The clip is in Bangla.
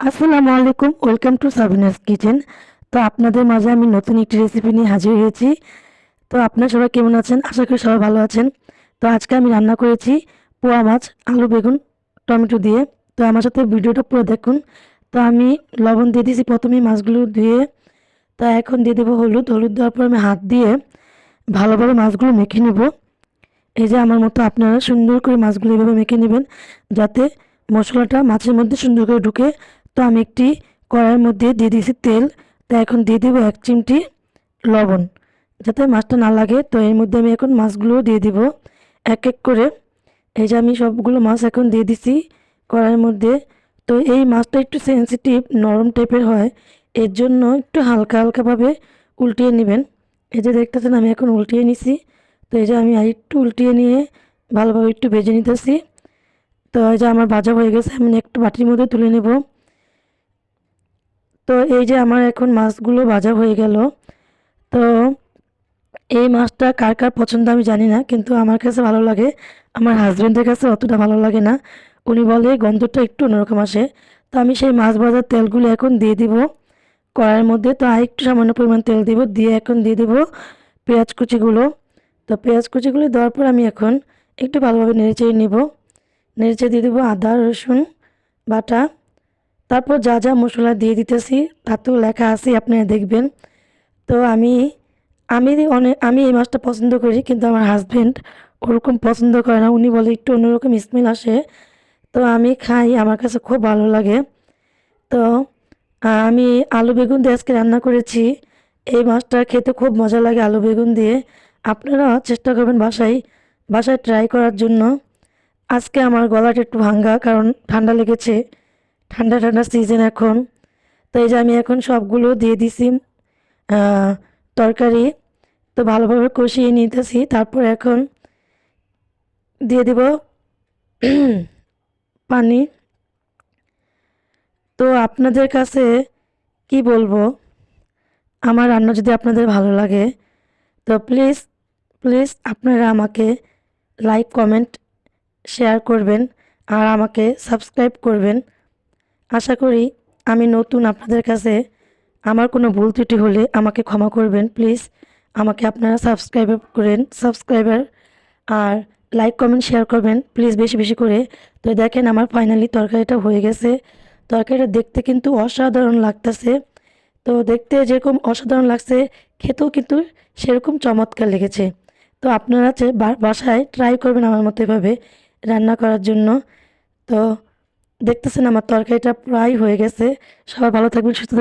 আসসালামু আলাইকুম ওয়েলকাম টু সাবিনাস কিচেন। তো আপনাদের মাঝে আমি নতুন একটি রেসিপি নিয়ে হাজির হয়েছি। তো আপনারা সবাই কেমন আছেন? আশা করি সবাই ভালো আছেন। তো আজকে আমি রান্না করেছি পোয়া মাছ, আলু, বেগুন, টমেটো দিয়ে। তো আমার সাথে ভিডিওটা পুরো দেখুন। তো আমি লবণ দিয়ে দিয়েছি প্রথমেই মাছগুলো দিয়ে তো এখন দিয়ে দেবো হলুদ। হলুদ দেওয়ার পর আমি হাত দিয়ে ভালোভাবে মাছগুলো মেখে নেব। এই যে আমার মতো আপনারা সুন্দর করে মাছগুলো এভাবে মেখে নেবেন, যাতে মশলাটা মাছের মধ্যে সুন্দর করে ঢুকে। তো আমি একটি কড়াইয়ের মধ্যে দিয়ে দিয়েছি তেল। তো এখন দিয়ে দেবো এক চিমটি লবণ। যাতে মাছটা না লাগে, তো এর মধ্যে আমি এখন মাছগুলো দিয়ে দিব। এক এক করে। এই যে আমি সবগুলো মাছ এখন দিয়ে দিছি কড়াইয়ের মধ্যে। তো এই মাছটা একটু সেন্সিটিভ নরম টাইপের হয়। এর জন্য একটু হালকা হালকাভাবে উল্টিয়ে নেবেন। এই যে দেখতেছেন, আমি এখন উল্টিয়ে নিছি। তো এই যে আমি একটু উল্টিয়ে নিয়ে ভালোভাবে একটু ভেজে নিতেছি। তো এই যে আমার ভাজা হয়ে গেছে, আমি একটু বাটির মধ্যে তুলে নেব। তো এই যে আমার এখন মাছগুলো ভাজা হয়ে গেল, তো এই মাছটা কার কার পছন্দ আমি জানি না, কিন্তু আমার কাছে ভালো লাগে। আমার হাজব্যান্ডের কাছে অতটা ভালো লাগে না। উনি বলে গন্ধটা একটু অন্যরকম আসে। তো আমি সেই মাছ ভাজার তেলগুলো এখন দিয়ে দিব। কড়াইয়ের মধ্যে তো আর একটু সামান্য পরিমাণ তেল দিব, দিয়ে এখন দিয়ে দিব পেঁয়াজ কুচিগুলো। তো পেঁয়াজ কুচিগুলো দেওয়ার পর আমি এখন একটু ভালোভাবে নেড়েচেড়ে নিব। নেড়েচে দিয়ে দেবো আদা, রসুন, বাটা। তারপর যা যা মশলা দিয়ে দিতেছি, তাতেও লেখা আছে, আপনারা দেখবেন। তো আমি আমি অনেক আমি এই মাছটা পছন্দ করি, কিন্তু আমার হাজব্যান্ড ওরকম পছন্দ করে না। উনি বলে একটু অন্যরকম স্মেল আসে। তো আমি খাই, আমার কাছে খুব ভালো লাগে। তো আমি আলু বেগুন দিয়ে আজকে রান্না করেছি। এই মাছটা খেতে খুব মজা লাগে আলু বেগুন দিয়ে। আপনারা চেষ্টা করবেন বাসায় বাসায় ট্রাই করার জন্য। আজকে আমার গলাটা একটু ভাঙ্গা, কারণ ঠান্ডা লেগেছে। ঠান্ডা ঠান্ডা সিজন এখন। তো এই যে আমি এখন সবগুলো দিয়ে দিছি তরকারি। তো ভালোভাবে কষিয়ে নিতেছি, তারপর এখন দিয়ে দিব পানি। তো আপনাদের কাছে কি বলব? আমার রান্না যদি আপনাদের ভালো লাগে, তো প্লিজ প্লিজ আপনারা আমাকে লাইক কমেন্ট শেয়ার করবেন, আর আমাকে সাবস্ক্রাইব করবেন। আশা করি আমি নতুন আপনাদের কাছে আমার কোনো ভুল ত্রুটি হলে আমাকে ক্ষমা করবেন, প্লিজ। আমাকে আপনারা সাবস্ক্রাইব করেন সাবস্ক্রাইবার আর লাইক কমেন্ট শেয়ার করবেন, প্লিজ বেশি বেশি করে। তো দেখেন আমার ফাইনালি তরকারিটা হয়ে গেছে। তরকারিটা দেখতে কিন্তু অসাধারণ লাগতেছে। তো দেখতে যেরকম অসাধারণ লাগছে, খেতেও কিন্তু সেরকম চমৎকার লেগেছে। তো আপনারা বাসায় ট্রাই করবেন আমার মতো এভাবে রান্না করার জন্য। তো দেখতেছেন আমার তরকারিটা প্রায় হয়ে গেছে। সবাই ভালো থাকবেন সুস্থ